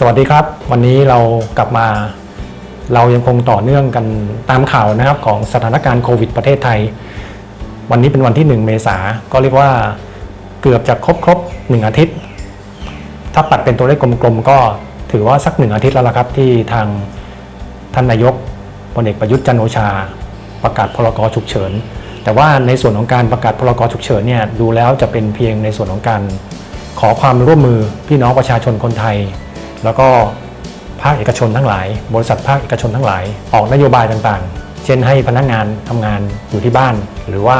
สวัสดีครับ วันนี้เรากลับมา เรายังคงต่อเนื่องกันตามข่าวนะครับของสถานการณ์โควิดประเทศไทย วันนี้เป็นวันที่ 1 เมษาก็เรียกว่าเกือบจะครบครบหนึ่งอาทิตย์ ถ้าปัดเป็นตัวเลขกลมๆ ก็ถือว่าสักหนึ่งอาทิตย์แล้วละครับที่ทางท่านนายกพลเอกประยุทธ์จันโอชา ประกาศพรกฉุกเฉิน แต่ว่าในส่วนของการประกาศพรกฉุกเฉินเนี่ยดูแล้วจะเป็นเพียงในส่วนของการขอความร่วมมือพี่น้องประชาชนคนไทย แล้วก็ภาคเอกชนทั้งหลาย บริษัทภาคเอกชนทั้งหลาย ออกนโยบายต่างๆ เช่นให้พนักงานทำงานอยู่ที่บ้าน หรือว่า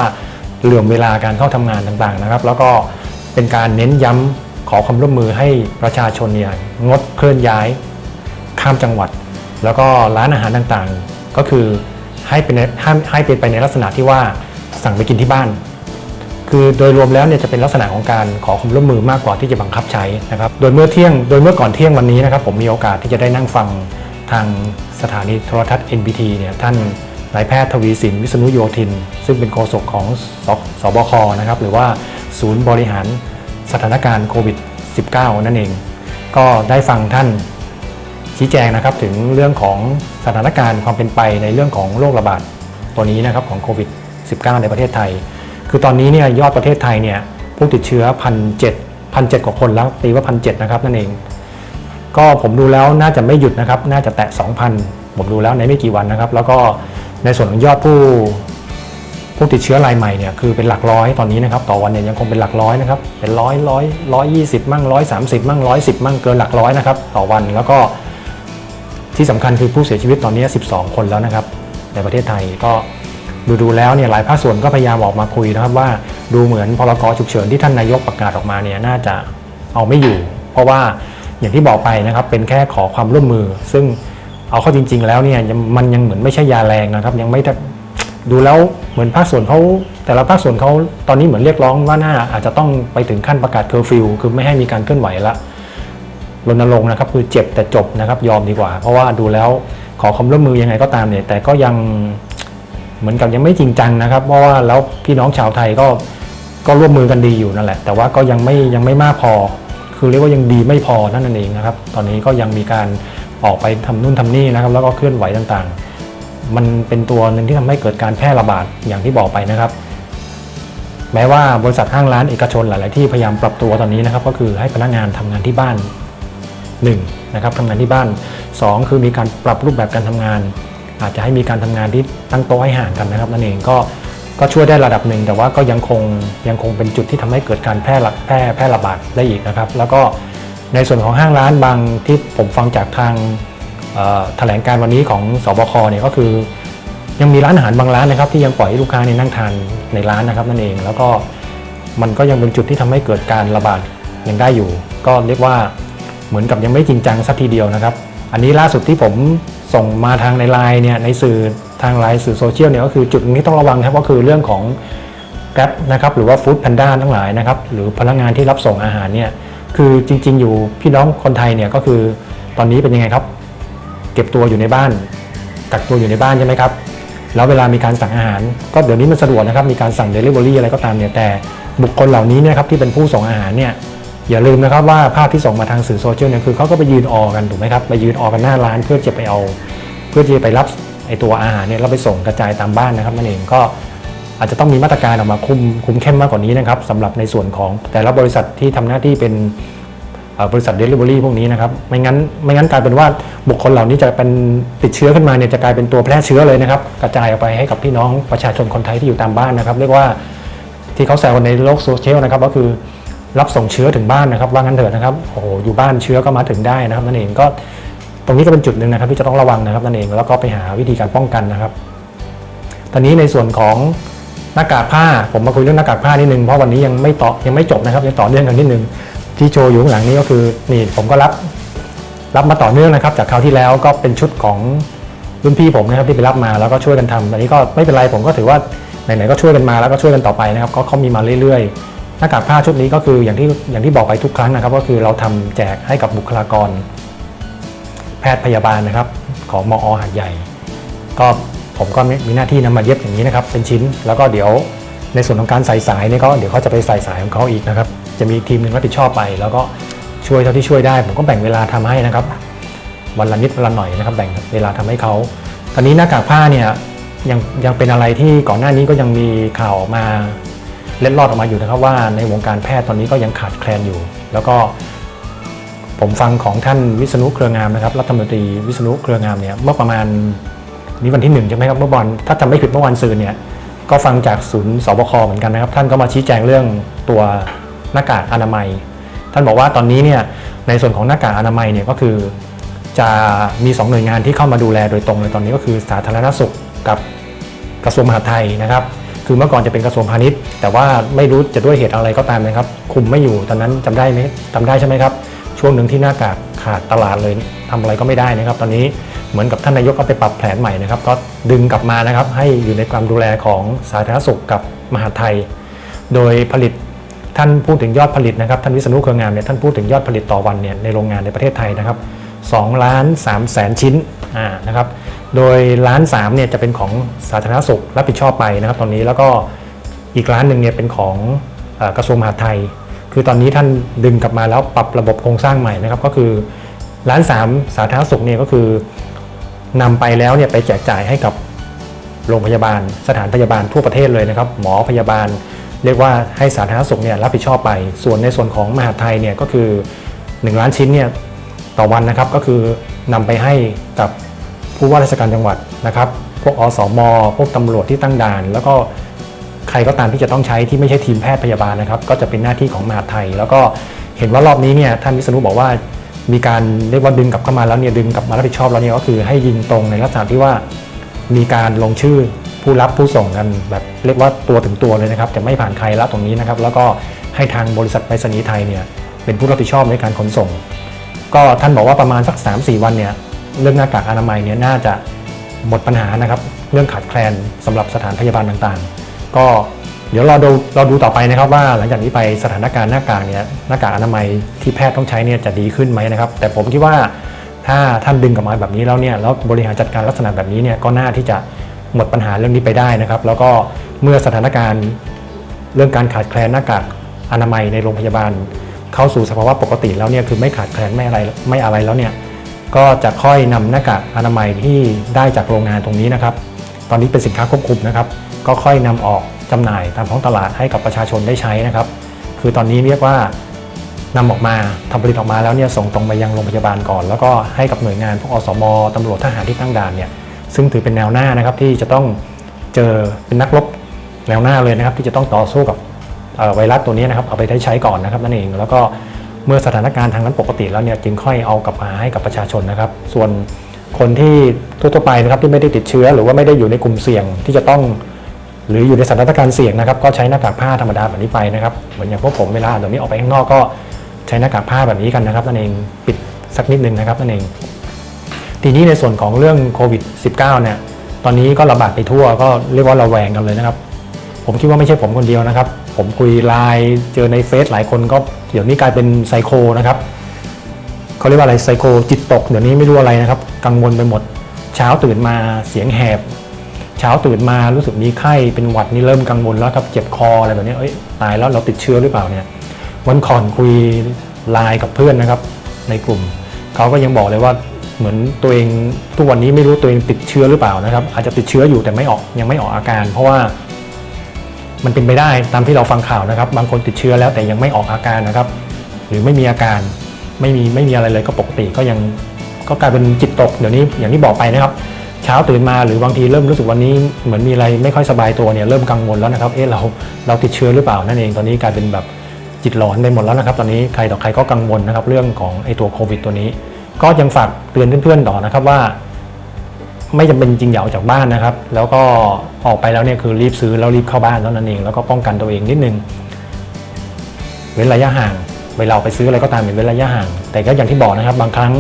เหลื่อมเวลาการเข้าทำงานต่างๆนะครับ แล้วก็เป็นการเน้นย้ำขอความร่วมมือให้ประชาชนเนี่ยงดเคลื่อนย้าย ข้ามจังหวัด แล้วก็ร้านอาหารต่างๆ ก็คือให้เป็นให้ให้เป็นไปในลักษณะที่ว่าสั่งไปกินที่บ้าน คือโดยรวมแล้วเนี่ยจะเป็นลักษณะของการขอความร่วมมือมากกว่าที่จะบังคับใช้นะครับ โดยเมื่อเที่ยงโดยเมื่อก่อนเที่ยงวันนี้นะครับ ผมมีโอกาสที่จะได้นั่งฟังทางสถานีโทรทัศน์ NBT เนี่ยท่านนายแพทย์ทวีสินวิษณุโยธิน ซึ่งเป็นโฆษกของสสบคนะครับหรือว่าศูนย์บริหารสถานการณ์โควิด -19 นั่นเอง ก็ได้ฟังท่านชี้แจงนะครับถึงเรื่องของสถานการณ์ความเป็นไปในเรื่องของโรคระบาดตัวนี้นะครับของโควิด -19 ในประเทศไทย คือตอนนี้เนี่ยยอดประเทศไทยเนี่ยผู้ติดเชื้อพันเจ็ดพันเจ็ดกว่าคนแล้วตีว่าพันเจ็ดนะครับนั่นเอง ก็ผมดูแล้วน่าจะไม่หยุดนะครับ น่าจะแตะ 2,000 ผมดูแล้วในไม่กี่วันนะครับ แล้วก็ในส่วนของยอดผู้ผู้ติดเชื้อรายใหม่เนี่ยคือเป็นหลักร้อยตอนนี้นะครับต่อวันเนี่ยยังคงเป็นหลักร้อยนะครับเป็นร้อยร้อยร้อยยี่สิบมั่งร้อยสามสิบมั่งร้อยสิบมั่งเกินหลักร้อยนะครับต่อวันแล้วก็ที่สำคัญคือผู้เสียชีวิตตอนนี้ 12 คนแล้วนะครับ ในประเทศไทยก็ ดูดูแล้วเนี่ยหลายภาคส่วนก็พยายามออกมาคุยนะครับว่าดูเหมือนพรกฉุกเฉินที่ท่านนายกประกาศออกมาเนี่ยน่าจะเอาไม่อยู่ เพราะว่าอย่างที่บอกไปนะครับเป็นแค่ขอความร่วมมือ ซึ่งเอาเข้าจริง ๆ แล้วเนี่ยมันยังเหมือนไม่ใช่ยาแรงนะครับ ยังไม่ด้ดูแล้วเหมือนภาคส่วนเขาแต่ละภาคส่วนเขาตอนนี้เหมือนเรียกร้องว่าน่าอาจจะต้องไปถึงขั้นประกาศเคอร์ฟิวคือไม่ให้มีการเคลื่อนไหวละรณรงค์นะครับคือเจ็บแต่จบนะครับยอมดีกว่า เพราะว่าดูแล้วขอความร่วมมือยังไงก็ตามเนี่ยแต่ก็ยัง เหมือนกับยังไม่จริงจังนะครับ เพราะว่าแล้วพี่น้องชาวไทยก็ก็ร่วมมือกันดีอยู่นั่นแหละ แต่ว่าก็ยังไม่ยังไม่มากพอ คือเรียกว่ายังดีไม่พอนั่นเองนะครับ ตอนนี้ก็ยังมีการออกไปทำนู่นทำนี่นะครับ แล้วก็เคลื่อนไหวต่างๆ มันเป็นตัวหนึ่งที่ทำให้เกิดการแพร่ระบาดอย่างที่บอกไปนะครับ แม้ว่าบริษัทห้างร้านเอกชนหลาย ๆ ที่พยายามปรับตัวตอนนี้นะครับ ก็คือให้พนักงานทำงานที่บ้าน1นะครับทำงานที่บ้าน 2 คือมีการปรับรูปแบบการทำงาน อาจจะให้มีการทำงานที่ตั้งโต๊ะให้ห่างกันนะครับนั่นเองก็ก็ช่วยได้ระดับหนึ่ง แต่ว่าก็ยังคงยังคงเป็นจุดที่ทำให้เกิดการแพร่ระแพร่แพร่ระบาดได้อีกนะครับ แล้วก็ในส่วนของห้างร้านบางที่ผมฟังจากทางแถลงการวันนี้ของสบคเนี่ยก็คือ ยังมีร้านอาหารบางร้านนะครับ ที่ยังปล่อยให้ลูกค้าเนี่ยนั่งทานในร้านนะครับนั่นเอง แล้วก็มันก็ยังเป็นจุดที่ทำให้เกิดการระบาดยังได้อยู่ ก็เรียกว่าเหมือนกับยังไม่จริงจังสักทีเดียวนะครับ อันนี้ล่าสุดที่ผม ส่งมาทางในไลน์เนี่ยในสื่อทางไลน์สื่อโซเชียลเนี่ยก็คือจุดหนึ่งที่ต้องระวังครับก็คือเรื่องของ g r a b นะครับหรือว่าฟู้ดแพนด้าทั้งหลายนะครับหรือพนักงานที่รับส่งอาหารเนี่ยคือจริง ๆ อยู่พี่น้องคนไทยเนี่ยก็คือตอนนี้เป็นยังไงครับ เก็บตัวอยู่ในบ้านกักตัวอยู่ในบ้านใช่ไหมครับแล้วเวลามีการสั่งอาหาร ก็เดี๋ยวนี้มันสะดวกนะครับมีการสั่ง Delivery อะไรก็ตามเนี่ยแต่บุคคลเหล่านี้เนี่ยครับที่เป็นผู้ส่งอาหารเนี่ย อย่าลืมนะครับว่าภาพที่ส่งมาทางสื่อโซเชียลเนี่ยคือเขาก็ไปยืนออกันถูกไหมครับไปยืนออกันหน้าร้านเพื่อจะไปเอา เพื่อจะไปรับไอตัวอาหารเนี่ยเราไปส่งกระจายตามบ้านนะครับนั่นเองก็อาจจะต้องมีมาตรการออกมาคุมคุมเข้มมากกว่านี้นะครับสำหรับในส่วนของแต่ละบริษัทที่ทำหน้าที่เป็นบริษัท Delivery พวกนี้นะครับไม่งั้นไม่งั้นกลายเป็นว่าบุคคลเหล่านี้จะเป็นติดเชื้อขึ้นมาเนี่ยจะกลายเป็นตัวแพร่เชื้อเลยนะครับกระจายออกไปให้กับพี่น้องประชาชนคนไทยที่อยู่ตามบ้านนะครับ เรียกว่าที่เขาแซวในโลกโซเชียลนะครับก็คือ รับส่งเชื้อถึงบ้านนะครับ ว่างั้นเถอะนะครับโอ้โหอยู่บ้านเชื้อก็มาถึงได้นะครับนั่นเองก็ตรงนี้ก็เป็นจุดหนึ่งนะครับ ที่จะต้องระวังนะครับนั่นเองแล้วก็ไปหาวิธีการป้องกันนะครับ ตอนนี้ในส่วนของหน้ากากผ้าผมมาคุยเรื่องหน้ากากผ้านิดนึงเพราะวันนี้ยังไม่ต่อยังไม่จบนะครับยังต่อเนื่องกันนิดนึงที่โชว์อยู่ข้างหลังนี้ก็คือนี่ผมก็รับรับมาต่อเนื่องนะครับ จากคราวที่แล้วก็เป็นชุดของรุ่นพี่ผมนะครับที่ไปรับมาแล้วก็ช่วยกันทำอันนี้ก็ไม่เป็นไรผมก็ถือว่าไหนๆก็ช่วยกันมาแล้วก็ช่วยกันต่อไปนะครับ ก็เขามีมาเรื่อยๆ หน้ากากผ้าชุดนี้ก็คืออย่างที่อย่างที่บอกไปทุกครั้งนะครับ ก็คือเราทำแจกให้กับบุคลากร แพทย์พยาบาลนะครับ ของมอหัดใหญ่ ก็ผมก็มีหน้าที่นำมาเย็บอย่างนี้นะครับ เป็นชิ้นแล้วก็เดี๋ยวในส่วนของการใส่สายเนี่ยก็เดี๋ยวเขาจะไปใส่สายของเขาอีกนะครับ จะมีทีมหนึ่งรับผิดชอบไป แล้วก็ช่วยเท่าที่ช่วยได้ ผมก็แบ่งเวลาทำให้นะครับ วันละนิดวันละหน่อยนะครับ แบ่งเวลาทำให้เขาตอนนี้หน้ากากผ้าเนี่ยยังยังเป็นอะไรที่ก่อนหน้านี้ก็ยังมีข่าวออกมา เล็ดลอดออกมาอยู่นะครับว่าในวงการแพทย์ตอนนี้ก็ยังขาดแคลนอยู่ แล้วก็ผมฟังของท่านวิษณุเครืองามนะครับรัฐมนตรีวิษณุเครืองามเนี่ยเมื่อประมาณนี้วันที่หนึ่งใช่ไหมครับเมื่อวันถ้าจำไม่ผิดเมื่อวันซืนเนี่ยก็ฟังจากศูนย์สบคเหมือนกันนะครับ ท่านก็มาชี้แจงเรื่องตัวหน้ากากอนามัย ท่านบอกว่าตอนนี้เนี่ยในส่วนของหน้ากากอนามัยเนี่ยก็คือจะมี 2 หน่วยงานที่เข้ามาดูแลโดยตรงเลยตอนนี้ก็คือสาธารณสุขกับกระทรวงมหาดไทยนะครับ คือเมื่อก่อนจะเป็นกระทรวงพาณิชย์ แต่ว่าไม่รู้จะด้วยเหตุอะไรก็ตามนะครับ คุมไม่อยู่ตอนนั้นจำได้ไหมจำได้ใช่ไหมครับ ช่วงหนึ่งที่หน้ากากขาดตลาดเลยทำอะไรก็ไม่ได้นะครับ ตอนนี้เหมือนกับท่านนายกก็ไปปรับแผนใหม่นะครับ ก็ดึงกลับมานะครับให้อยู่ในความดูแลของสาธารณสุขกับมหาไทย โดยผลิตท่านพูดถึงยอดผลิตนะครับท่านวิษณุเครืองามเนี่ยท่านพูดถึงยอดผลิตต่อวันเนี่ยในโรงงานในประเทศไทยนะครับ2ล้าน3แสนชิ้นนะครับ โดยล้าน3เนี่ยจะเป็นของสาธารณสุขรับผิดชอบไปนะครับตอนนี้แล้วก็อีกล้านหนึ่งเนี่ยเป็นของอกระทรวงมหาดไทย คือตอนนี้ท่านดึงกลับมาแล้วปรับระบบโครงสร้างใหม่นะครับก็คือล้าน 3 สาธารณสุขเนี่ยก็คือนำไปแล้วเนี่ยไปแจกจ่ายให้กับโรงพยาบาล สถานพยาบาลทั่วประเทศเลยนะครับ หมอพยาบาล เรียกว่าให้สาธารณสุขเนี่ยรับผิดชอบไป ส่วนในส่วนของมหาดไทยเนี่ยก็คือ 1 ล้านชิ้นเนี่ยต่อวันนะครับก็คือนำไปให้กับ ผู้ว่าราชการจังหวัดนะครับ พวกอสม พวกตำรวจที่ตั้งด่าน แล้วก็ใครก็ตามที่จะต้องใช้ที่ไม่ใช่ทีมแพทย์พยาบาลนะครับ ก็จะเป็นหน้าที่ของมหาไทย แล้วก็เห็นว่ารอบนี้เนี่ยท่านวิษณุบอกว่ามีการเรียกว่าดึงกลับเข้ามาแล้วเนี่ยดึงกลับมารับผิดชอบแล้วเนี่ยก็คือให้ยิงตรงในลักษณะที่ว่ามีการลงชื่อผู้รับผู้ส่งกันแบบเรียกว่าตัวถึงตัวเลยนะครับจะไม่ผ่านใครละตรงนี้นะครับ แล้วก็ให้ทางบริษัทไปรษณีย์ไทยเนี่ยเป็นผู้รับผิดชอบในการขนส่ง ก็ท่านบอกว่าประมาณสัก 3-4 วันเนี่ย เรื่องหน้ากากอนามัยเนี่ยน่าจะหมดปัญหานะครับ เรื่องขาดแคลนสำหรับสถานพยาบาลต่างๆ ก็เดี๋ยวเราดูเราดูต่อไปนะครับว่าหลังจากนี้ไปสถานการณ์หน้ากากเนี่ยหน้ากากอนามัยที่แพทย์ต้องใช้เนี่ยจะดีขึ้นไหมนะครับ แต่ผมคิดว่าถ้าท่านดึงกลับมาแบบนี้แล้วเนี่ยแล้วบริหารจัดการลักษณะแบบนี้เนี่ยก็น่าที่จะหมดปัญหาเรื่องนี้ไปได้นะครับ แล้วก็เมื่อสถานการณ์เรื่องการขาดแคลนหน้ากากอนามัยในโรงพยาบาล เข้าสู่สภาวะปกติแล้วเนี่ยคือไม่ขาดแคลนไม่อะไรไม่อะไรแล้วเนี่ย ก็จะค่อยนำหน้ากากอนามัยที่ได้จากโรงงานตรงนี้นะครับ ตอนนี้เป็นสินค้าควบคุมนะครับ ก็ค่อยนำออกจำหน่ายตามท้องตลาดให้กับประชาชนได้ใช้นะครับ คือตอนนี้เรียกว่านำออกมาทำผลิตออกมาแล้วเนี่ยส่งตรงไปยังโรงพยาบาลก่อน แล้วก็ให้กับหน่วยงานพวกอสมตำรวจทหารที่ตั้งด่านเนี่ยซึ่งถือเป็นแนวหน้านะครับที่จะต้องเจอเป็นนักรบแนวหน้าเลยนะครับ ที่จะต้องต่อสู้กับไวรัสตัวนี้นะครับเอาไปได้ใช้ก่อนนะครับนั่นเองแล้วก็ เมื่อสถานการณ์ทางนั้นปกติแล้วเนี่ยจึงค่อยเอากลับมาให้กับประชาชนนะครับ ส่วนคนที่ทั่วไปนะครับที่ไม่ได้ติดเชื้อ หรือว่าไม่ได้อยู่ในกลุ่มเสี่ยงที่จะต้อง หรืออยู่ในสถานการณ์เสี่ยงนะครับก็ใช้หน้ากากผ้าธรรมดาแบบนี้ไปนะครับเหมือนอย่างพวกผมเวลาเดี๋ยวนี้ออกไปข้างนอกก็ใช้หน้ากากผ้าแบบนี้กันนะครับนั่นเองปิดสักนิดนึงนะครับนั่นเอง ทีนี้ในส่วนของเรื่องโควิด -19 เนี่ยตอนนี้ก็ระบาดไปทั่วก็เรียกว่าระแวงกันเลยนะครับ ผมคิดว่าไม่ใช่ผมคนเดียวนะครับ ผมคุยไลน์เจอในเฟซหลายคนก็เดี๋ยวนี้กลายเป็นไซโคนะครับเขาเรียกว่าอะไรไซโคจิตตกเดี๋ยวนี้ไม่รู้อะไรนะครับ กังวลไปหมด เช้าตื่นมาเสียงแหบ เช้าตื่นมารู้สึกมีไข้เป็นหวัดนี่เริ่มกังวลแล้วครับเจ็บคออะไรแบบนี้เอ้ยตายแล้วเราติดเชื้อหรือเปล่าเนี่ยวันก่อนคุยไลน์กับเพื่อนนะครับ ในกลุ่มเขาก็ยังบอกเลยว่าเหมือนตัวเองทุกวันนี้ไม่รู้ตัวเองติดเชื้อหรือเปล่านะครับ อาจจะติดเชื้ออยู่แต่ไม่ออกยังไม่ออกอาการ เพราะว่า มันเป็นไปได้ตามที่เราฟังข่าวนะครับ บางคนติดเชื้อแล้วแต่ยังไม่ออกอาการนะครับ หรือไม่มีอาการไม่มีไม่มีอะไรเลยก็ปกติก็ยังก็กลายเป็นจิตตกเดี๋ยวนี้อย่างที่บอกไปนะครับ เช้าตื่นมาหรือบางทีเริ่มรู้สึกวันนี้เหมือนมีอะไรไม่ค่อยสบายตัวเนี่ยเริ่มกังวลแล้วนะครับเอ๊ะเราเราติดเชื้อหรือเปล่านั่นเองตอนนี้กลายเป็นแบบจิตหลอนไปหมดแล้วนะครับ ตอนนี้ใครต่อใครก็กังวลนะครับเรื่องของไอ้ตัวโควิด ตัวนี้ ก็ยังฝากเตือนเพื่อนๆต่อนะครับว่า ไม่จำเป็นจริงอย่าออกจากบ้านนะครับ แล้วก็ออกไปแล้วเนี่ยคือรีบซื้อแล้วรีบเข้าบ้านแล้วนั่นเอง แล้วก็ป้องกันตัวเองนิดนึง เว้นระยะห่างเวลาไปซื้ออะไรก็ตามเว้นระยะห่าง แต่ก็อย่างที่บอกนะครับ บางครั้ง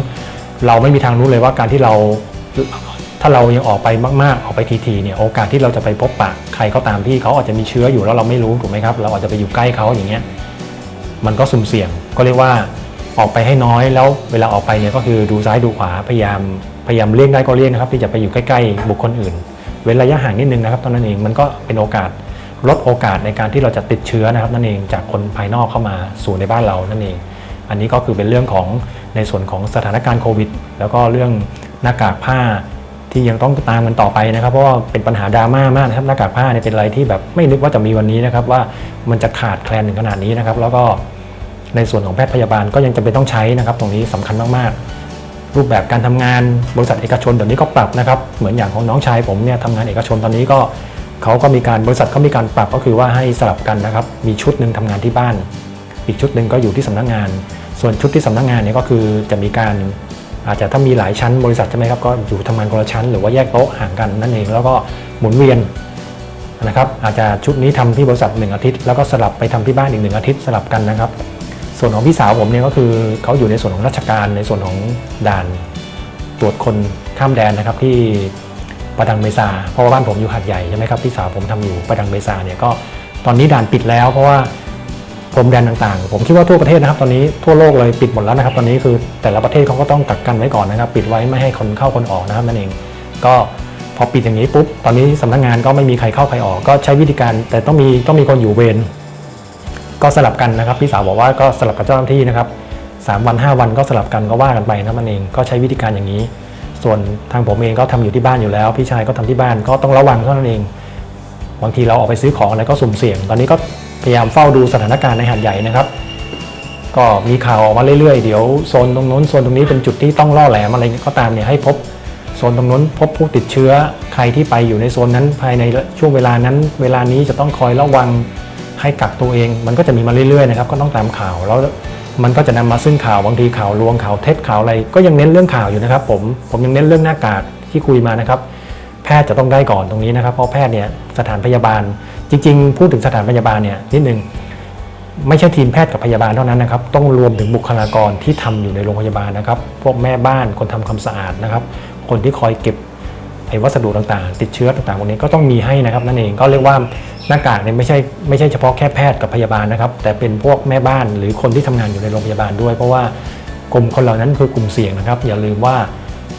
เราไม่มีทางรู้เลยว่าการที่เราถ้าเรายังออกไปมาก ๆ ออกไปทีๆเนี่ยโอกาสที่เราจะไปพบปะใครก็ตามที่เขาอาจจะมีเชื้ออยู่แล้วเราไม่รู้ถูกไหมครับ เราอาจจะไปอยู่ใกล้เขาอย่างเงี้ยมันก็สุ่มเสี่ยงก็เรียกว่าออกไปให้น้อยแล้วเวลาออกไปเนี่ยก็คือดูซ้ายดูขวาพยายาม พยายามเลี่ยงได้ก็เลี่ยงนะครับ ที่จะไปอยู่ใกล้ๆบุคคลอื่น เว้นระยะห่างนิดนึงนะครับตอนนั้นเองมันก็เป็นโอกาสลดโอกาสในการที่เราจะติดเชื้อนะครับนั่นเองจากคนภายนอกเข้ามาสู่ในบ้านเรานั่นเอง อันนี้ก็คือเป็นเรื่องของในส่วนของสถานการณ์โควิด แล้วก็เรื่องหน้ากากผ้าที่ยังต้องตามกันต่อไปนะครับ เพราะว่าเป็นปัญหาดราม่ามากนะครับหน้ากากผ้าเนี่ยเป็นอะไรที่แบบไม่นึกว่าจะมีวันนี้นะครับว่ามันจะขาดแคลนถึงขนาดนี้นะครับ แล้วก็ในส่วนของแพทย์พยาบาลก็ยังจำเป็นต้องใช้นะครับ ตรงนี้สำคัญมากๆ รูปแบบการทำงานบริษัทเอกชนเดี๋ยวนี้ก็ปรับนะครับ เหมือนอย่างของน้องชายผมเนี่ยทำงานเอกชนตอนนี้ก็เขาก็มีการบริษัทเขามีการปรับก็คือว่าให้สลับกันนะครับ มีชุดหนึ่งทำงานที่บ้าน อีกชุดหนึ่งก็อยู่ที่สำนักงาน ส่วนชุดที่สำนักงานเนี่ยก็คือจะมีการอาจจะถ้ามีหลายชั้นบริษัทใช่ไหมครับก็อยู่ทำงานคนละชั้น หรือว่าแยกโต๊ะห่างกันนั่นเองแล้วก็หมุนเวียนนะครับอาจจะชุดนี้ทำที่บริษัทหนึ่งอาทิตย์ แล้วก็สลับไปทำที่บ้านอีกหนึ่งอาทิตย์สลับกันนะครับ ส่วนของพี่สาวผมเนี่ยก็คือเขาอยู่ในส่วนของราชการในส่วนของด่านตรวจคนข้ามแดนนะครับที่ประดังเบซาเพราะว่าบ้านผมอยู่หาดใหญ่ใช่ไหมครับพี่สาวผมทำอยู่ประดังเบซาเนี่ยก็ตอนนี้ด่านปิดแล้ว เพราะว่าพรมแดนต่างๆ ผมคิดว่าทั่วประเทศนะครับ ตอนนี้ทั่วโลกเลยปิดหมดแล้วนะครับ ตอนนี้คือแต่ละประเทศเขาก็ต้องกักกันไว้ก่อนนะครับ ปิดไว้ไม่ให้คนเข้าคนออกนะครับนั่นเอง ก็พอปิดอย่างนี้ปุ๊บตอนนี้สำนักงานก็ไม่มีใครเข้าใครออก ก็ใช้วิธีการแต่ต้องมีต้องมีคนอยู่เวร ก็สลับกันนะครับพี่สาวบอกว่าก็สลับกับเจ้าหน้าที่นะครับสามวันห้าวันก็สลับกันก็ว่ากันไปนะมันเองก็ใช้วิธีการอย่างนี้ ส่วนทางผมเองก็ทำอยู่ที่บ้านอยู่แล้ว พี่ชายก็ทำที่บ้านก็ต้องระวังเท่านั้นเอง บางทีเราออกไปซื้อของอะไรก็สุ่มเสี่ยง ตอนนี้ก็พยายามเฝ้าดูสถานการณ์ในหาดใหญ่นะครับ ก็มีข่าวออกมาเรื่อยๆ เดี๋ยวโซนตรงนู้นโซนตรงนี้เป็นจุดที่ต้องล่อแหลมอะไรก็ตามเนี่ยให้พบโซนตรงนู้นพบผู้ติดเชื้อใครที่ไปอยู่ในโซนนั้นภายในช่วงเวลานั้น เวลานี้จะต้องคอยระวัง ให้กักตัวเองมันก็จะมีมาเรื่อยๆนะครับก็ต้องตามข่าวแล้วมันก็จะนำมาซึ่งข่าวบางทีข่าวลวงข่าวเท็จข่าวอะไร ก็ยังเน้นเรื่องข่าวอยู่นะครับ ผมผมยังเน้นเรื่องหน้ากากที่คุยมานะครับ แพทย์จะต้องได้ก่อนตรงนี้นะครับ เพราะแพทย์เนี่ยสถานพยาบาล จริง ๆ พูดถึงสถานพยาบาลเนี่ยนิดนึงไม่ใช่ทีมแพทย์กับพยาบาลเท่านั้นนะครับ ต้องรวมถึงบุคลากรที่ทำอยู่ในโรงพยาบาลนะครับ พวกแม่บ้านคนทำความสะอาดนะครับ คนที่คอยเก็บไอ้วัสดุต่างๆ ติดเชื้อต่างๆพวกนี้ก็ต้องมีให้นะครับนั่นเองก็เรียกว่า หน้ากากเนี่ยไม่ใช่ไม่ใช่เฉพาะแค่แพทย์กับพยาบาลนะครับ แต่เป็นพวกแม่บ้านหรือคนที่ทำงานอยู่ในโรงพยาบาลด้วย เพราะว่ากลุ่มคนเหล่านั้นคือกลุ่มเสี่ยงนะครับ อย่าลืมว่า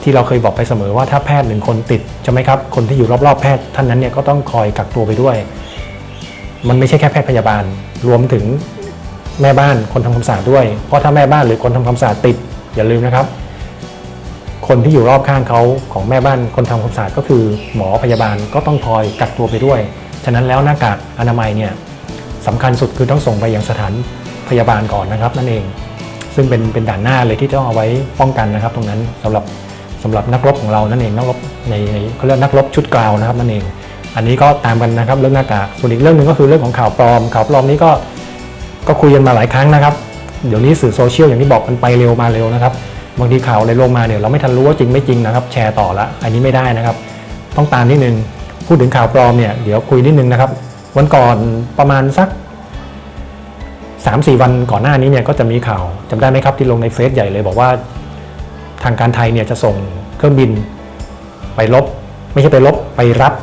ที่เราเคยบอกไปเสมอว่าถ้าแพทย์หนึ่งคนติดใช่ไหมครับคนที่อยู่รอบๆแพทย์ท่านนั้นเนี่ยก็ต้องคอยกักตัวไปด้วย มันไม่ใช่แค่แพทย์พยาบาล รวมถึงแม่บ้านคนทำความสะอาดด้วย เพราะถ้าแม่บ้านหรือคนทำความสะอาดติด อย่าลืมนะครับ คนที่อยู่รอบข้างเขาของแม่บ้านคนทำความสะอาดก็คือ หมอพยาบาลก็ต้องคอยกักตัวไปด้วย ฉะนั้นแล้วหน้ากากอนามัยเนี่ยสำคัญสุดคือต้องส่งไปยังสถานพยาบาลก่อนนะครับนั่นเอง ซึ่งเป็นเป็นด่านหน้าเลยที่ต้องเอาไว้ป้องกันนะครับ ตรงนั้นสำหรับสำหรับนักรบของเรานั่นเองนักรบในในเขาเรียกนักรบชุดกลาวนะครับนั่นเอง อันนี้ก็ตามกันนะครับเรื่องหน้ากากส่วนอีกเรื่องหนึ่งก็คือเรื่องของข่าวปลอมข่าวปลอมนี้ก็ก็คุยกันมาหลายครั้งนะครับ เดี๋ยวนี้สื่อโซเชียลอย่างที่บอกมันไปเร็วมาเร็วนะครับบางทีข่าวอะไรลงมาเนี่ยเราไม่ทันรู้ว่าจริงไม่จริงนะครับ แชร์ต่อละอันนี้ไม่ได้นะครับ ต้องตามนิดนึง พูดถึงข่าวปลอมเนี่ยเดี๋ยวคุยนิดนึงนะครับ วันก่อนประมาณสัก3าสี่วันก่อนหน้านี้เนี่ยก็จะมีข่าวจำได้ไหมครับที่ลงในเฟซใหญ่เลย บอกว่าทางการไทยเนี่ยจะส่งเครื่องบินไปลบ ไม่ใช่ไปลบไปรับ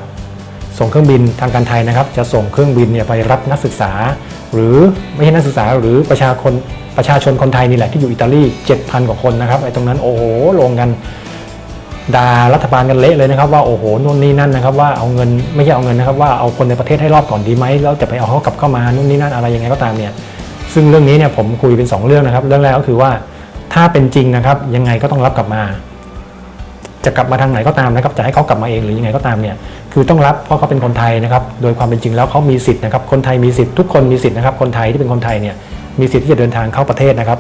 ส่งเครื่องบินทางการไทยนะครับ จะส่งเครื่องบินเนี่ยไปรับนักศึกษา หรือไม่ใช่นักศึกษาหรือประชาชนประชาชนคนไทยนี่แหละที่อยู่อิตาลี7,000 กว่าคนนะครับไอ้ตรงนั้นโอ้โหลงกัน ด่ารัฐบาลกันเละเลยนะครับว่าโอ้โหนู่นนี่นั่นนะครับว่าเอาเงินไม่ใช่เอาเงินนะครับว่าเอาคนในประเทศให้รอดก่อนดีไหมแล้วจะไปเอาเขากลับเข้ามานู่นนี่นั่นอะไรยังไงก็ตามเนี่ยซึ่งเรื่องนี้เนี่ยผมคุยเป็นสองเรื่องนะครับ เรื่องแรกก็คือว่าถ้าเป็นจริงนะครับยังไงก็ต้องรับกลับมา จะกลับมาทางไหนก็ตามนะครับจะให้เขากลับมาเองหรือยังไงก็ตามเนี่ยคือต้องรับเพราะเขาเป็นคนไทยนะครับโดยความเป็นจริงแล้วเขามีสิทธิ์นะครับคนไทยมีสิทธิ์ทุกคนมีสิทธิ์นะครับคนไทยที่เป็นคนไทยเนี่ยมีสิทธิ์ที่จะเดินทางเข้าประเทศนะครับ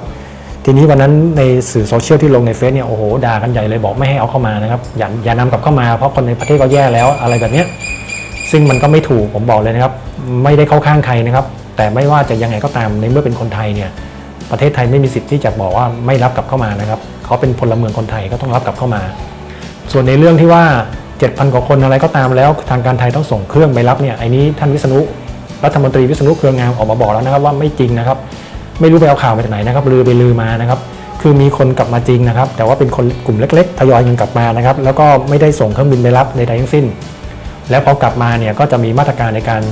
ทีนี้วันนั้นในสื่อโซเชียลที่ลงในเฟซเนี่ยโอ้โหด่ากันใหญ่เลยบอกไม่ให้เอาเข้ามานะครับอย่าอย่านำกลับเข้ามาเพราะคนในประเทศก็แย่แล้วอะไรแบบเนี้ยซึ่งมันก็ไม่ถูกผมบอกเลยนะครับ ไม่ได้เข้าข้างใครนะครับ แต่ไม่ว่าจะยังไงก็ตามในเมื่อเป็นคนไทยเนี่ยประเทศไทยไม่มีสิทธิ์ที่จะบอกว่าไม่รับกลับเข้ามานะครับเขาเป็นพลเมืองคนไทยก็ต้องรับกลับเข้ามา ส่วนในเรื่องที่ว่า 7,000 กว่าคนอะไรก็ตามแล้ว ทางการไทยต้องส่งเครื่องไปรับเนี่ยไอ้นี้ท่านวิษณุรัฐมนตรีวิษณุเครืองามออกมาบอกแล้วนะครับว่าไม่จริงนะครับ ไม่รู้ไปเอาข่าวมาจากไหนนะครับลือไปลือมานะครับคือมีคนกลับมาจริงนะครับ แต่ว่าเป็นคนกลุ่มเล็กๆทยอยกันกลับมานะครับ แล้วก็ไม่ได้ส่งเครื่องบินไปรับในใดทั้งสิ้น แล้วพอกลับมาเนี่ยก็จะมีมาตรการในการ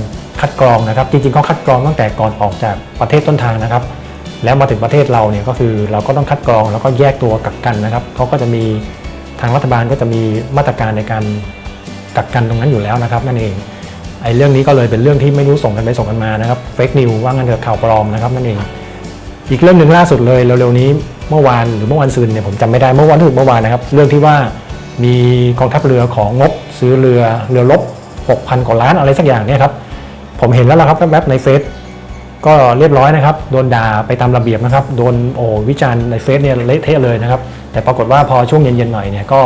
คัดกรองนะครับ จริงๆเขาคัดกรองตั้งแต่ก่อนออกจากประเทศต้นทางนะครับ แล้วมาถึงประเทศเราเนี่ยก็คือเราก็ต้องคัดกรองแล้วก็แยกตัวกักกันนะครับเขาก็จะมีทางรัฐบาลก็จะมีมาตรการในการกักกันตรงนั้นอยู่แล้วนะครับ นั่นเองไอ้เรื่องนี้ก็เลยเป็นเรื่องที่ไม่รู้ส่งกันไปส่งกันมานะครับเฟกนิวว่างันเถอะข่าวปลอมนะครับนั่นเอง อีกเรื่องหนึ่งล่าสุดเลยเร็วๆนี้เมื่อวานหรือเมื่อวันซืนเนี่ยผมจำไม่ได้เมื่อวันถึงเมื่อวานนะครับ เรื่องที่ว่ามีกองทัพเรือของงบซื้อเรือเรือรบ6,000กว่าล้านอะไรสักอย่างเนี่ยครับผมเห็นแล้วละครับแวบๆในเฟซก็เรียบร้อยนะครับ โดนด่าไปตามระเบียบนะครับ โดนโอ้วิจารณ์ในเฟซเนี่ยเละเทะเลยนะครับ แต่ปรากฏว่าพอช่วงเย็นๆหน่อยเนี่ยก็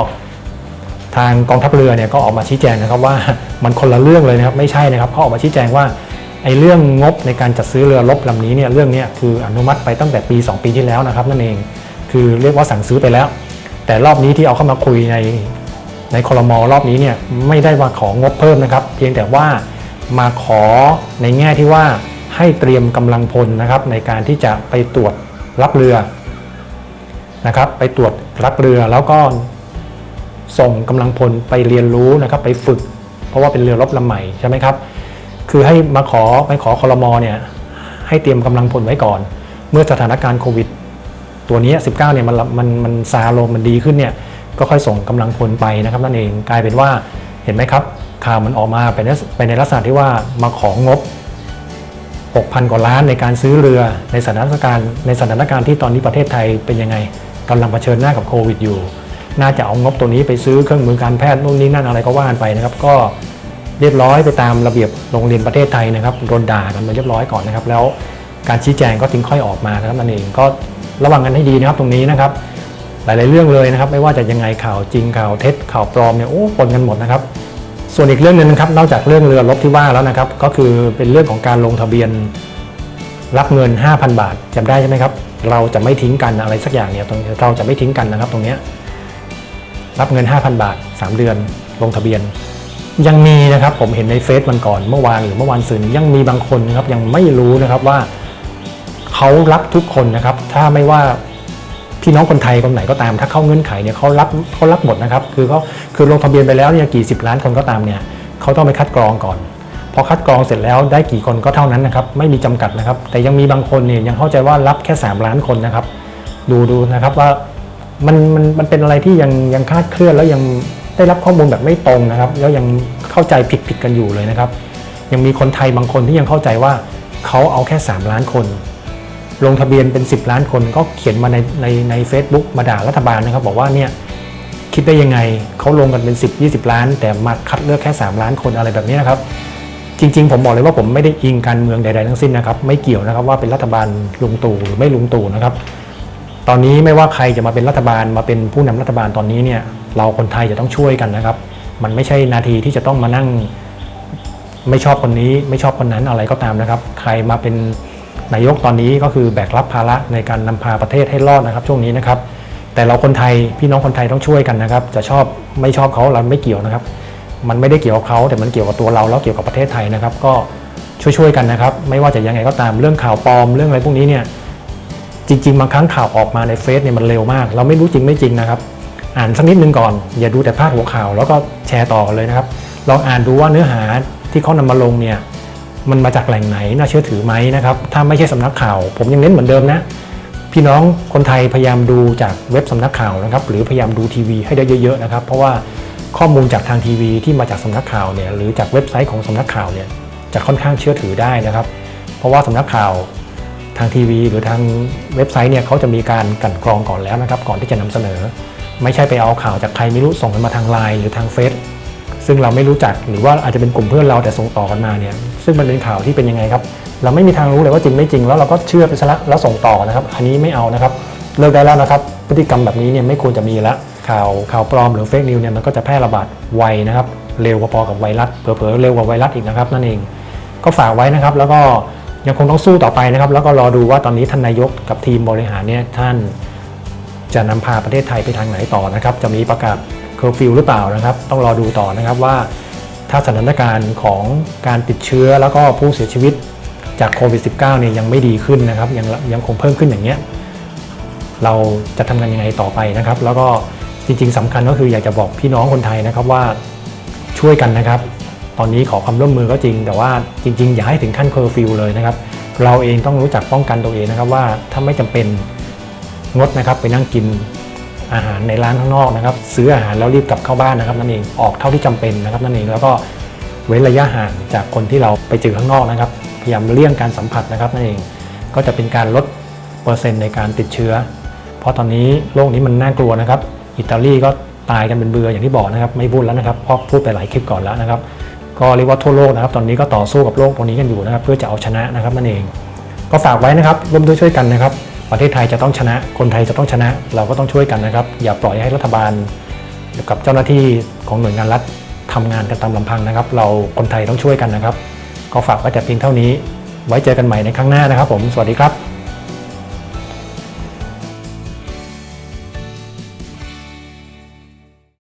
ทางกองทัพเรือเนี่ยก็ออกมาชี้แจงนะครับว่ามันคนละเรื่องเลยนะครับ ไม่ใช่นะครับเขาออกมาชี้แจงว่า ไอ้เรื่องงบในการจัดซื้อเรือรบลำนี้เนี่ยเรื่องนี้คืออนุมัติไปตั้งแต่ปี 2 ปีที่แล้วนะครับนั่นเองคือเรียกว่าสั่งซื้อไปแล้ว แต่รอบนี้ที่เอาเข้ามาคุยในในคลมอรอบนี้เนี่ยไม่ได้ว่าของงบเพิ่มนะครับ เพียงแต่ว่ามาขอในแง่ที่ว่าให้เตรียมกำลังพลนะครับ ในการที่จะไปตรวจรับเรือนะครับ ไปตรวจรับเรือแล้วก็ส่งกำลังพลไปเรียนรู้นะครับ ไปฝึก เพราะว่าเป็นเรือรบลำใหม่ใช่ไหมครับ คือให้มาขอไปขอคอรมอเนี่ยให้เตรียมกำลังพลไว้ก่อน เมื่อสถานการณ์โควิด ตัวนี้ 19 เนี่ยมันมันมันซาลงมันดีขึ้นเนี่ยก็ค่อยส่งกำลังพลไปนะครับนั่นเองกลายเป็นว่าเห็นไหมครับ ข่าวมันออกมาเป็นไปในลักษณะที่ว่ามาของบ 6,000 กว่าล้านในการซื้อเรือในสถานการณ์ในสถานการณ์ที่ตอนนี้ประเทศไทยเป็นยังไงกำลังเผชิญหน้ากับโควิดอยู่ น่าจะเอางบตัวนี้ไปซื้อเครื่องมือการแพทย์นู่นนี่นั่นอะไรก็ว่ากันไปนะครับ ก็ เรียบร้อยไปตามระเบียบโรงเรียนประเทศไทยนะครับโดนด่ากันมาเรียบร้อยก่อนนะครับ แล้วการชี้แจงก็ถึงค่อยออกมานะครับนั่นเองก็ระวังกันให้ดีนะครับตรงนี้นะครับ หลาย ๆ เรื่องเลยนะครับ ไม่ว่าจะยังไงข่าวจริงข่าวเท็จข่าวปลอมเนี่ยโอ้ปนกันหมดนะครับ ส่วนอีกเรื่องหนึงนะครับนอกจากเรื่องเรือรบที่ว่าแล้วนะครับ ก็คือเป็นเรื่องของการลงทะเบียนรับเงิน 5,000 บาทจำได้ใช่ไหมครับ เราจะไม่ทิ้งกันอะไรสักอย่างเนี่ยตรงเราจะไม่ทิ้งกันนะครับ ตรงนี้รับเงิน 5,000 บาท 3 เดือนลงทะเบียน ยังมีนะครับผมเห็นในเฟซมันก่อนเมื่อวานหรือเมื่อวานซืนยังมีบางคนนะครับยังไม่รู้นะครับว่าเขารับทุกคนนะครับ ถ้าไม่ว่าพี่น้องคนไทยคนไหนก็ตาม ถ้าเข้าเงื่อนไขเนี่ยเขารับเขารับหมดนะครับ คือเขาคือลงทะเบียนไปแล้วเนี่ยกี่สิบล้านคนก็ตามเนี่ยเขาต้องไปคัดกรองก่อนพอคัดกรองเสร็จแล้วได้กี่คนก็เท่านั้นนะครับ ไม่มีจำกัดนะครับ แต่ยังมีบางคนเนี่ยยังเข้าใจว่ารับแค่ 3 ล้านคนนะครับ ดูดูนะครับว่ามันมันมันเป็นอะไรที่ยังยังคาดเคลื่อนแล้วยัง ได้รับข้อมูลแบบไม่ตรงนะครับ แล้วยังเข้าใจผิดผิดกันอยู่เลยนะครับ ยังมีคนไทยบางคนที่ยังเข้าใจว่าเขาเอาแค่ 3 ล้านคน ลงทะเบียนเป็น 10 ล้านคนก็เขียนมาในในใน a c e b o o k มาด่ารัฐบาลนะครับ บอกว่าเนี่ยคิดได้ยังไงเขาลงกันเป็น 10 20 ล้าน แต่มาคัดเลือกแค่ 3 ล้านคนอะไรแบบนี้นะครับ จริง ๆ ผมบอกเลยว่าผมไม่ได้อิงการเมืองใดๆทั้งสิ้นนะครับ ไม่เกี่ยวนะครับว่าเป็นรัฐบาลลุงตู่หรือไม่ลุงตู่นะครับ ตอนนี้ไม่ว่าใครจะมาเป็นรัฐบาลมาเป็นผู้นำรัฐบาลตอนนี้เนี่ยเราคนไทยจะต้องช่วยกันนะครับ มันไม่ใช่นาทีที่จะต้องมานั่ง ไม่ชอบคนนี้ไม่ชอบคนนั้นอะไรก็ตามนะครับ ใครมาเป็นนายกตอนนี้ก็คือแบกรับภาระในการนำพาประเทศให้รอดนะครับ ช่วงนี้นะครับ แต่เราคนไทยพี่น้องคนไทยต้องช่วยกันนะครับ จะชอบไม่ชอบเขาเราไม่เกี่ยวนะครับ มันไม่ได้เกี่ยวกับเขาแต่มันเกี่ยวกับตัวเราแล้วเกี่ยวกับประเทศไทยนะครับ ก็ช่วยๆกันนะครับ ไม่ว่าจะยังไงก็ตามเรื่องข่าวปลอมเรื่องอะไรพวกนี้เนี่ย จริง ๆ บางครั้งข่าวออกมาในเฟซเนี่ยมันเร็วมาก เราไม่รู้จริงไม่จริงนะครับ อ่านสักนิดนึงก่อน อย่าดูแต่พาดหัวข่าว แล้วก็แชร์ต่อเลยนะครับลองอ่านดูว่าเนื้อหาที่เขานำมาลงเนี่ยมันมาจากแหล่งไหนน่าเชื่อถือไหมนะครับถ้าไม่ใช่สำนักข่าว ผมยังเน้นเหมือนเดิมนะพี่น้องคนไทยพยายามดูจากเว็บสำนักข่าวนะครับ หรือพยายามดูทีวีให้ได้เยอะๆนะครับ เพราะว่าข้อมูลจากทางทีวีที่มาจากสำนักข่าวเนี่ยหรือจากเว็บไซต์ของสำนักข่าวเนี่ยจะค่อนข้างเชื่อถือได้นะครับ เพราะว่าสำนักข่าว ทางทีวี หรือทางเว็บไซต์เนี่ยเขาจะมีการกันกรองก่อนแล้วนะครับ ก่อนที่จะนำเสนอ ไม่ใช่ไปเอาข่าวจากใครไม่รู้ส่งกันมาทางไลน์หรือทางเฟซซึ่งเราไม่รู้จักหรือว่าอาจจะเป็นกลุ่มเพื่อนเราแต่ส่งต่อกันมาเนี่ยซึ่งมันเป็นข่าวที่เป็นยังไงครับ เราไม่มีทางรู้เลยว่าจริงไม่จริง แล้วเราก็เชื่อไปซะละแล้วส่งต่อนะครับ อันนี้ไม่เอานะครับ เลิกได้แล้วนะครับ พฤติกรรมแบบนี้เนี่ยไม่ควรจะมีละข่าวข่าวปลอมหรือเฟกนิวเนี่ยมันก็จะแพร่ระบาดไวนะครับเร็วพอๆกับไวรัสเผลอๆเร็วกว่าไวรัสอีกนะครับนั่นเอง ก็ฝากไว้นะครับแล้วก็ ยังคงต้องสู้ต่อไปนะครับ แล้วก็รอดูว่าตอนนี้ท่านนายกกับทีมบริหารเนี่ยท่านจะนำพาประเทศไทยไปทางไหนต่อนะครับ จะมีประกาศเคอร์ฟิวหรือเปล่านะครับ ต้องรอดูต่อนะครับว่า ถ้าสถานการณ์ของการติดเชื้อแล้วก็ผู้เสียชีวิตจากโควิด -19 เนี่ยยังไม่ดีขึ้นนะครับยังยังคงเพิ่มขึ้นอย่างเงี้ยเราจะทำงานยังไงต่อไปนะครับ แล้วก็จริงๆสำคัญก็คืออยากจะบอกพี่น้องคนไทยนะครับว่าช่วยกันนะครับ ตอนนี้ขอความร่วมมือก็จริง แต่ว่าจริง ๆ อย่าให้ถึงขั้นเคอร์ฟิวเลยนะครับ เราเองต้องรู้จักป้องกันตัวเองนะครับว่าถ้าไม่จำเป็นงดนะครับไปนั่งกินอาหารในร้านข้างนอกนะครับ ซื้ออาหารแล้วรีบกลับเข้าบ้านนะครับ นั่นเองออกเท่าที่จำเป็นนะครับ นั่นเองแล้วก็เว้นระยะห่างจากคนที่เราไปเจอข้างนอกนะครับ พยายามเลี่ยงการสัมผัสนะครับนั่นเองก็จะเป็นการลด10%ในการติดเชื้อ เพราะตอนนี้โรคนี้มันน่ากลัวนะครับ อิตาลีก็ตายกันเป็นเบืออย่างที่บอกนะครับ ไม่พูดแล้วนะครับเพราะพูดไปหลายคลิปก่อนแล้วนะครับ ก็เรียกว่าทั่วโลกนะครับ ตอนนี้ก็ต่อสู้กับโรคพวกนี้กันอยู่นะครับ เพื่อจะเอาชนะนะครับนั่นเอง ก็ฝากไว้นะครับร่วมด้วยช่วยกันนะครับ ประเทศไทยจะต้องชนะ คนไทยจะต้องชนะ เราก็ต้องช่วยกันนะครับ อย่าปล่อยให้รัฐบาลกับเจ้าหน้าที่ของหน่วยงานรัฐทำงานกันตามลำพังนะครับ เราคนไทยต้องช่วยกันนะครับ ก็ฝากไว้แต่เพียงเท่านี้ ไว้เจอกันใหม่ในครั้งหน้านะครับ ผม สวัสดีครับ